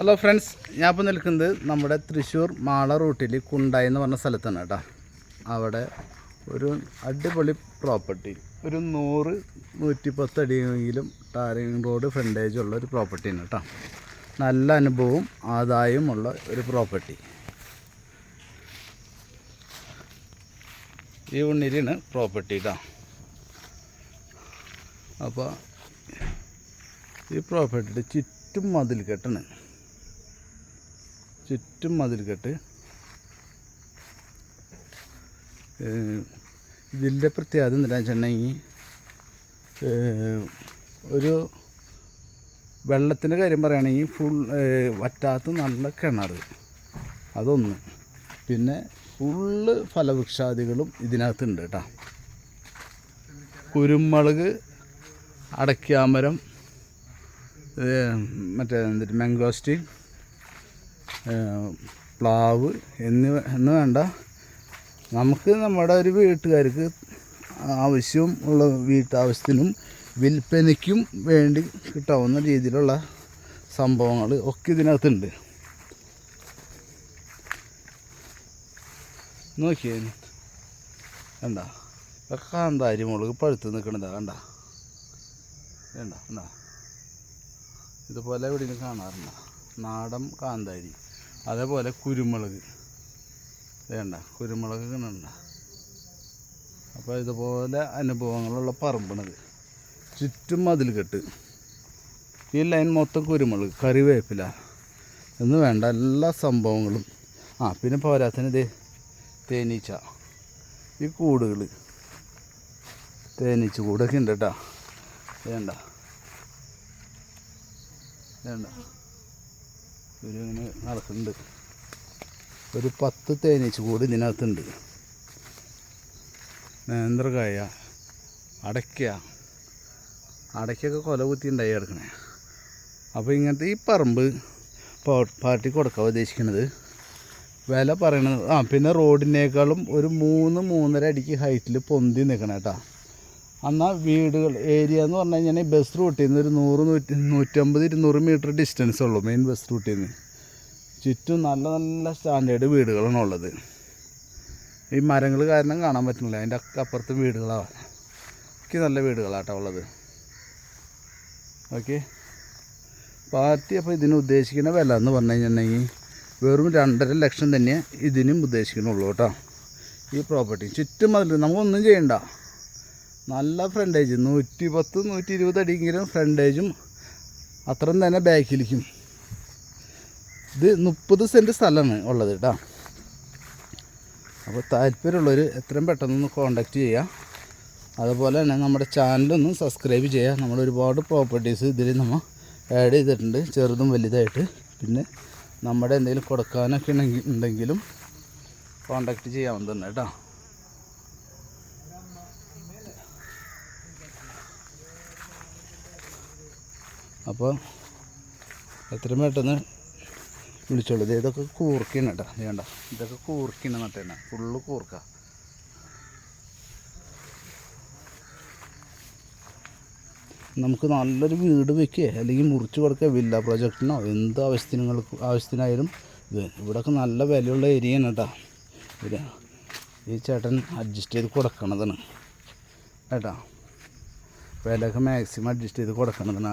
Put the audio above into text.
Hello friends ഞാൻ ഇപ്പോൾ നിൽക്കുന്നത് നമ്മുടെ തൃശ്ശൂർ മാള റൂട്ടിൽ കുണ്ടായി എന്ന് പറഞ്ഞ സ്ഥലത്താണ് കേട്ടോ. അവിടെ ഒരു അടിപൊളി പ്രോപ്പർട്ടി ഒരു നൂറ് നൂറ്റിപ്പത്ത് അടിയെങ്കിലും ടാരിങ് റോഡ് ഫ്രണ്ടേജ് ഉള്ള ഒരു പ്രോപ്പർട്ടിയാണ് കേട്ടോ. നല്ല അനുഭവവും ആദായവുമുള്ള ഒരു പ്രോപ്പർട്ടി ഈ ഉണ്ണിരിയാണ് പ്രോപ്പർട്ടി കേട്ടോ അപ്പോൾ ഈ പ്രോപ്പർട്ടിയുടെ ചുറ്റും മതിൽ കെട്ടാണ് ചുറ്റും മതിൽ കെട്ട് ഇതിന്റെ പ്രത്യേകത എന്താ വെച്ചിട്ടുണ്ടെങ്കിൽ ഒരു വെള്ളത്തിന്റെ കാര്യം പറയുകയാണെങ്കിൽ ഫുൾ വറ്റാത്ത നല്ല കിണർ അതൊന്ന്. പിന്നെ ഫുള്ള് ഫലവൃക്ഷാദികളും ഇതിനകത്തുണ്ട് കേട്ടോ. കുരുമുളക് അടയ്ക്കാമരം മറ്റേ എന്നിട്ട് മാംഗോസ്റ്റ് പ്ലാവ് എന്നിവ എന്ന് വേണ്ട. നമുക്ക് നമ്മുടെ ഒരു വീട്ടുകാർക്ക് ആവശ്യം ഉള്ള വീട്ടാവശ്യത്തിനും വിൽപ്പനയ്ക്കും വേണ്ടി കിട്ടാവുന്ന രീതിയിലുള്ള സംഭവങ്ങൾ ഒക്കെ ഇതിനകത്തുണ്ട്. നോക്കിയേ. വേണ്ട കാന്താരി മുളക് പഴുത്ത് നിൽക്കണതാ. വേണ്ട വേണ്ട എന്താ ഇതുപോലെ എവിടെയും കാണാറുണ്ട്? നാടൻ കാന്താരി. അതേപോലെ കുരുമുളക്. വേണ്ട കുരുമുളക് കണ്ട അപ്പോൾ ഇതുപോലെ അനുഭവങ്ങളുള്ള പറമ്പണത്. ചുറ്റും മതിൽ കെട്ട് ഈ ലൈൻ മൊത്തം കുരുമുളക് കറിവേപ്പില എന്ന് വേണ്ട എല്ലാ സംഭവങ്ങളും. ആ പിന്നെ പോരാത്തിന് ഇത് തേനീച്ച. ഈ കൂടുകൾ തേനീച്ച കൂടൊക്കെ ഉണ്ട് കേട്ടോ. വേണ്ട. വേണ്ട. ഇവരിങ്ങനെ നടക്കുന്നുണ്ട്. ഒരു പത്ത് തേനീച്ച കൂടി ഇതിനകത്തുണ്ട്. നേന്ത്രക്കായ അടയ്ക്ക. അടയ്ക്കൊക്കെ കൊല കുത്തി ഉണ്ടായി കിടക്കണേ. അപ്പോൾ ഇങ്ങനത്തെ ഈ പറമ്പ് പാർട്ടി കൊടുക്കാൻ ഉദ്ദേശിക്കുന്നത് വില പറയണത്. ആ പിന്നെ റോഡിനേക്കാളും ഒരു മൂന്ന് മൂന്നര അടിക്ക് ഹൈറ്റിൽ പൊന്തി നിൽക്കണം കേട്ടോ. എന്നാൽ വീടുകൾ ഏരിയ എന്ന് പറഞ്ഞു കഴിഞ്ഞാൽ ബസ് റൂട്ടിൽ നിന്ന് ഒരു നൂറ് നൂറ്റി നൂറ്റമ്പത് ഇരുന്നൂറ് മീറ്റർ ഡിസ്റ്റൻസ് ഉള്ളൂ മെയിൻ ബസ് റൂട്ടിൽ നിന്ന് ചുറ്റും നല്ല നല്ല സ്റ്റാൻഡേർഡ് വീടുകളാണ് ഉള്ളത്. ഈ മരങ്ങൾ കാരണം കാണാൻ പറ്റുന്നില്ല. അതിന്റെ അപ്പുറത്ത് വീടുകളാണ് ഒക്കെ നല്ല വീടുകളാട്ടോ ഉള്ളത്. ഓക്കെ. പാർട്ടി അപ്പോൾ ഇതിന് ഉദ്ദേശിക്കുന്ന വില എന്ന് പറഞ്ഞു കഴിഞ്ഞിട്ടുണ്ടെങ്കിൽ വെറും രണ്ടര ലക്ഷം തന്നെ ഇതിനും ഉദ്ദേശിക്കുന്നുള്ളൂ കേട്ടോ. ഈ പ്രോപ്പർട്ടി ചുറ്റും അതിൽ നമുക്കൊന്നും ചെയ്യണ്ട. നല്ല ഫ്രണ്ടേജ് നൂറ്റി പത്ത് നൂറ്റി ഇരുപത് അടിയെങ്കിലും ഫ്രണ്ടേജും അത്രയും തന്നെ ബാക്കിലിരിക്കും. ഇത് മുപ്പത് സെന്റ് സ്ഥലമാണ് ഉള്ളത് കേട്ടോ അപ്പോൾ താല്പര്യമുള്ളവർ എത്രയും പെട്ടെന്നൊന്ന് കോണ്ടാക്റ്റ് ചെയ്യുക അതുപോലെ തന്നെ നമ്മുടെ ചാനലൊന്ന് സബ്സ്ക്രൈബ് ചെയ്യുക നമ്മൾ ഒരുപാട് പ്രോപ്പർട്ടീസ് ഇതിൽ നമ്മൾ ആഡ് ചെയ്തിട്ടുണ്ട്. ചെറുതും വലുതായിട്ട്. പിന്നെ നമ്മുടെ എന്തെങ്കിലും കൊടുക്കാനൊക്കെ ഉണ്ടെങ്കിൽ ഉണ്ടെങ്കിലും കോണ്ടാക്ട് ചെയ്യാവുന്നതാണ് കേട്ടോ അപ്പോൾ എത്രയും പെട്ടെന്ന് വിളിച്ചോളൂ. ഇത് ഇതൊക്കെ കൂർക്കാണ് കേട്ടോ. വേണ്ട ഇതൊക്കെ കൂർക്കാണ് നട്ടേനെ ഫുള്ള് കൂർക്ക. നമുക്ക് നല്ലൊരു വീട് വെക്കുക അല്ലെങ്കിൽ മുറിച്ച് കൊടുക്കുക വില്ല പ്രൊജക്റ്റിനോ എന്ത് ആവശ്യത്തിനങ്ങൾക്ക് ആവശ്യത്തിനായാലും ഇത് ഇവിടെയൊക്കെ നല്ല വിലയുള്ള ഏരിയയാണ് കേട്ടോ. ഇത് ഈ ചേട്ടൻ അഡ്ജസ്റ്റ് ചെയ്ത് കൊടുക്കണതാണ്. കേട്ടോ? വിലയൊക്കെ മാക്സിമം അഡ്ജസ്റ്റ് ചെയ്ത് കൊടുക്കണതാണ്.